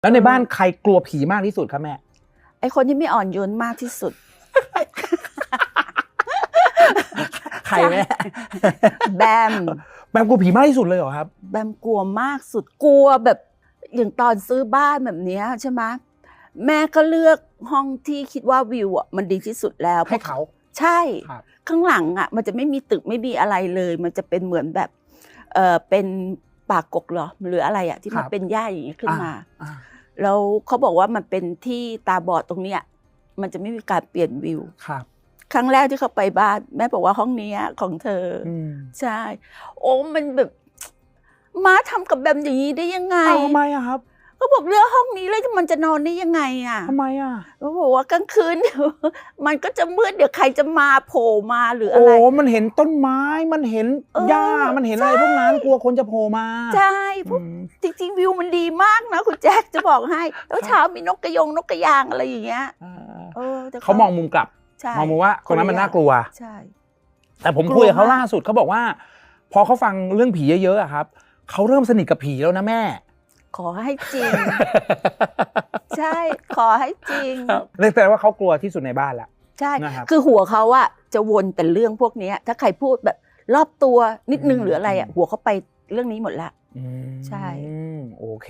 แล้วในบ้านใครกลัวผีมากที่สุดครับแม่ ไอคนที่ไม่อ่อนโยนมากที่สุด ใครแม่แบม แบมกลัวผีมากที่สุดเลยเหรอครับ แบมกลัวมากสุดกลัวแบบอย่างตอนซื้อบ้านแบบเนี้ยใช่ไหมแม่ก็เลือกห้องที่คิดว่าวิวอะมันดีที่สุดแล้วให้เขา ใช่ครับข้างหลังอะ มันจะไม่มีตึกไม่มีอะไรเลย มันจะเป็นเหมือนแบบเออเป็น ป่ากกเหรอหรืออะไรอะที่มันเป็นหญ้าอย่างนี้ขึ้นมาอ่าแล้วเขาบอกว่ามันเป็นที่ตาบอดตรงเนี้ยมันจะไม่มีการเปลี่ยนวิวครับครั้งแรกที่เขาไปบ้านแม่บอกว่าห้องเนี้ยของเธอออืมใช่ โอ้มันแบบม้าทำกับแบบอย่างนี้ได้ยังไงอ้าวทำไมอะครับ เขาบอกเลือกห้องนี้แล้วมันจะนอนได้ยังไงอะทำไมอะเขาบอกว่ากลางคืนเดี๋ยวมันก็จะมืดเดี๋ยวใครจะมาโผล่มาหรือโอ้อะไรมันเห็นต้นไม้มันเห็นเออหญ้ามันเห็นอะไรพวกนั้นกลัวคนจะโผล่มาใช่พวกอืมจริง ๆ วิวมันดีมากนะคุณแจ็คจะบอกให้แล้วเช้ามีนกกระยงนกกระยางอะไรอย่างเงี้ยอ่าเออแต่เขามองมุมกลับใช่มองมุมว่าตรงนั้นมันน่ากลัวใช่แต่ผมกลัวคุยกับเขามากล่าสุดเขาบอกว่า พอเขาฟังเรื่องผีเยอะๆอะครับเขาเริ่มสนิทกับผีแล้วนะแม่ ขอให้จริง ใช่ขอให้จริงเลยแสดงว่าเขากลัวที่สุดในบ้านละใช่นะครับคือหัวเขาอะจะวนแต่เรื่องพวกเนี้ยถ้าใครพูดแบบรอบตัวนิดนึงอืมหรืออะไรอะหัวเขาไปเรื่องนี้หมดละอืมใช่โอเค